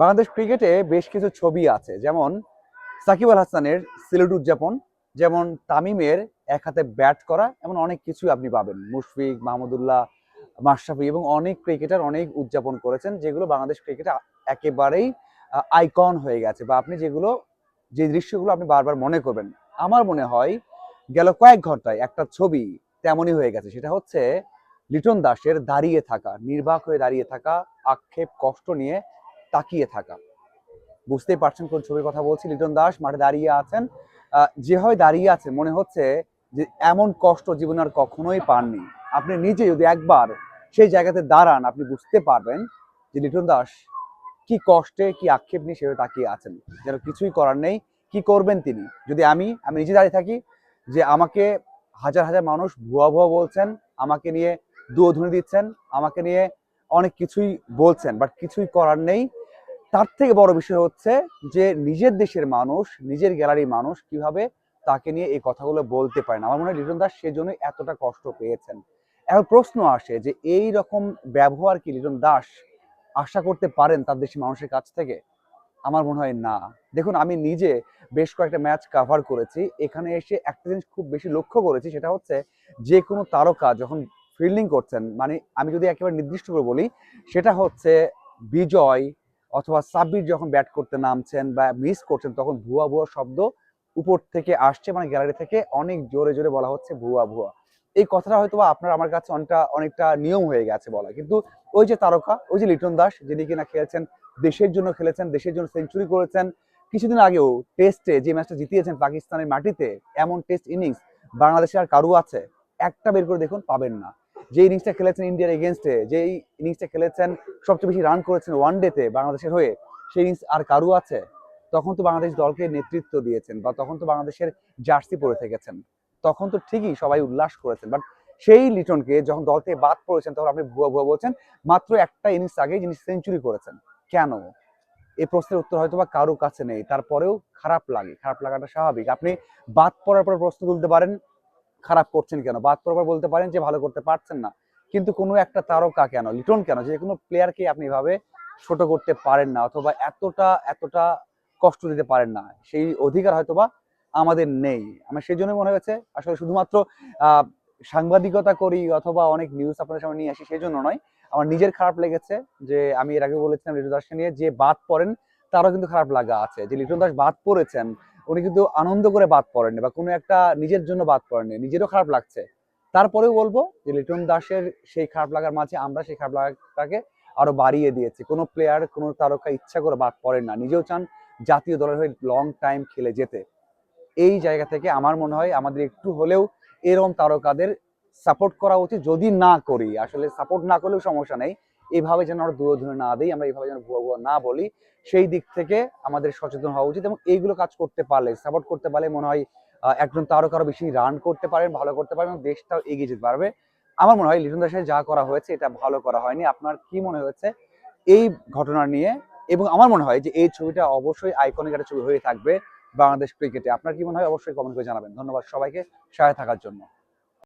বাংলাদেশ ক্রিকেটে বেশ কিছু ছবি আছে। যেমন সাকিব আল হাসানের সিলেট উদযাপন, যেমন তামিমের এক হাতে ব্যাট করা, এমন অনেক কিছু আপনি পাবেন। মুশফিক, মাহমুদুল্লাহ, মাশরাফি এবং অনেক ক্রিকেটার অনেক উদযাপন করেছেন, যেগুলো বাংলাদেশ ক্রিকেটে একেবারেই আইকন হয়ে গেছে বা আপনি যেগুলো, যে দৃশ্যগুলো আপনি বারবার মনে করবেন। আমার মনে হয় গেল কয়েক ঘন্টায় একটা ছবি তেমনই হয়ে গেছে, সেটা হচ্ছে লিটন দাসের দাঁড়িয়ে থাকা, নির্বাক হয়ে দাঁড়িয়ে থাকা, আক্ষেপ, কষ্ট নিয়ে তাকিয়ে থাকা। বুঝতেই পারছেন কোন ছবির কথা বলছি? লিটন দাস মাঠে দাঁড়িয়ে আছেন। যেভাবে দাঁড়িয়ে আছেন মনে হচ্ছে যে এমন কষ্ট জীবনে আর কখনোই পাননি। আপনি নিজে যদি একবার সেই জায়গাতে দাঁড়ান, আপনি বুঝতে পারবেন যে লিটন দাস কি কষ্টে, কি আক্ষেপ নিয়ে সেভাবে তাকিয়ে আছেন। যেন কিছুই করার নেই। কি করবেন তিনি? যদি আমি আমি নিজে দাঁড়িয়ে থাকি যে আমাকে হাজার হাজার মানুষ ভুয়া ভুয়া বলছেন, আমাকে নিয়ে দুয়োধুনি দিচ্ছেন, আমাকে নিয়ে অনেক কিছুই বলছেন, বাট কিছুই করার নেই। তার থেকে বড় বিষয় হচ্ছে যে নিজের দেশের মানুষ, নিজের গ্যালারির মানুষ কীভাবে তাকে নিয়ে এই কথাগুলো বলতে পারে না আমার মনে হয় লিটন দাস সেজন্য এতটা কষ্ট পেয়েছেন। এখন প্রশ্ন আসে যে এই রকম ব্যবহার কি লিটন দাস আশা করতে পারেন তার দেশের মানুষের কাছ থেকে? আমার মনে হয় না। দেখুন, আমি নিজে বেশ কয়েকটা ম্যাচ কাভার করেছি। এখানে এসে একটা জিনিস খুব বেশি লক্ষ্য করেছি, সেটা হচ্ছে যে কোনো তারকা যখন ফিল্ডিং করছেন মানে আমি যদি একেবারে নির্দিষ্ট করে বলি, সেটা হচ্ছে বিজয় অথবা সাব্বির যখন ব্যাট করতে নামছেন বা মিস করছেন, তখন ভুয়া ভুয়া শব্দ উপর থেকে আসছে মানে গ্যালারি থেকে অনেক জোরে জোরে বলা হচ্ছে ভুয়া ভুয়া। এই কথাটা হয়তো আপনার, আমার কাছে অনেকটা অনেকটা নিয়ম হয়ে গেছে বলা। কিন্তু ওই যে তারকা, ওই যে লিটন দাস, যিনি কিনা খেলেছেন, দেশের জন্য খেলেছেন, দেশের জন্য সেঞ্চুরি করেছেন, কিছুদিন আগেও টেস্টে যে ম্যাচটা জিতিয়েছেন পাকিস্তানের মাটিতে, এমন টেস্ট ইনিংস বাংলাদেশে আর কারু আছে, একটা বের করে দেখুন, পাবেন না। যে ইনিংসটা খেলেছেন ইন্ডিয়ার এগেনস্টে যে ইনিংসটা খেলেছেন সবচেয়ে বেশি রান করেছেন ওয়ান ডেতে বাংলাদেশের হয়ে, সেই ইনিংস আর কারু আছে? তখন তো বাংলাদেশ দলকে নেতৃত্ব দিয়েছেন বা তখন তো বাংলাদেশের জার্সি পরে থেকেছেন। তখন তো ঠিকই সবাই উল্লাস করেছেন। বাট সেই লিটনকে যখন দল থেকে বাদ পড়েছেন, তখন আপনি ভুয়া ভুয়া বলছেন, মাত্র একটা ইনিংস আগে যিনি সেঞ্চুরি করেছেন। কেন? এই প্রশ্নের উত্তর হয়তো বা কারও কাছে নেই। তারপরেও খারাপ লাগে। খারাপ লাগাটা স্বাভাবিক। আপনি বাদ পড়ার পর প্রশ্ন তুলতে পারেন খারাপ করছেন কেন? বাদ পড়ার বলতে পারেন যে ভালো করতে পারছেন না। কিন্তু কোনো একটা তারকা কেন? লিটন কেন? যে কোনো প্লেয়ারকে আপনি এভাবে ছোট করতে পারেন না অথবা এতটা এতটা কষ্ট দিতে পারেন না। সেই অধিকার হয়তোবা আমাদের নেই। আমার সেই জন্য মনে হয়েছে, আসলে শুধুমাত্র সাংবাদিকতা করি অথবা অনেক নিউজ আপনাদের সামনে নিয়ে আসি সেই জন্য নয়। আমার নিজের খারাপ লেগেছে যে আমি এর আগে বলেছিলাম লিটন দাসকে নিয়ে যে বাদ পড়েন, তারও কিন্তু খারাপ লাগা আছে। যে লিটন দাস বাদ পড়েছেন উনি কিন্তু আনন্দ করে বাদ পড়েননি বা কোনো একটা নিজের জন্য বাদ পড়েননি, নিজেরও খারাপ লাগছে। তারপরেও বলব যে লিটন দাসের সেই খারাপ লাগার মাঝে আমরা সেই খারাপ লাগাটাকে আরও বাড়িয়ে দিয়েছি। কোনো প্লেয়ার কোনো তারকা ইচ্ছা করে বাদ পড়েন না। নিজেও চান জাতীয় দলের হয়ে লং টাইম খেলে যেতে। এই জায়গা থেকে আমার মনে হয় আমাদের একটু হলেও এরকম তারকাদের সাপোর্ট করা উচিত। যদি না করি, আসলে সাপোর্ট না করলেও সমস্যা নেই। এইভাবে যেন আমরা দূরধ্বনি না দিই, আমরা এইভাবে যেন ভুয়া ভুয়া না বলি, সেই দিক থেকে আমাদের সচেতন হওয়া উচিত এবং এইগুলো কাজ করতে পারলে সাপোর্ট করতে পারলে মনে হয় একজন তারকা আরও বেশি রান করতে পারেন, ভালো করতে পারেন এবং দেশটাও এগিয়ে যেতে পারবে। আমার মনে হয় লিটন দাসের যা করা হয়েছে এটা ভালো করা হয়নি। আপনার কি মনে হয়েছে এই ঘটনা নিয়ে? এবং আমার মনে হয় যে এই ছবিটা অবশ্যই আইকনিক একটা ছবি হয়ে থাকবে বাংলাদেশ ক্রিকেটে আপনার কি মনে হয়? অবশ্যই কমেন্ট করে জানাবেন। ধন্যবাদ সবাইকে। সহায় থাকার জন্য।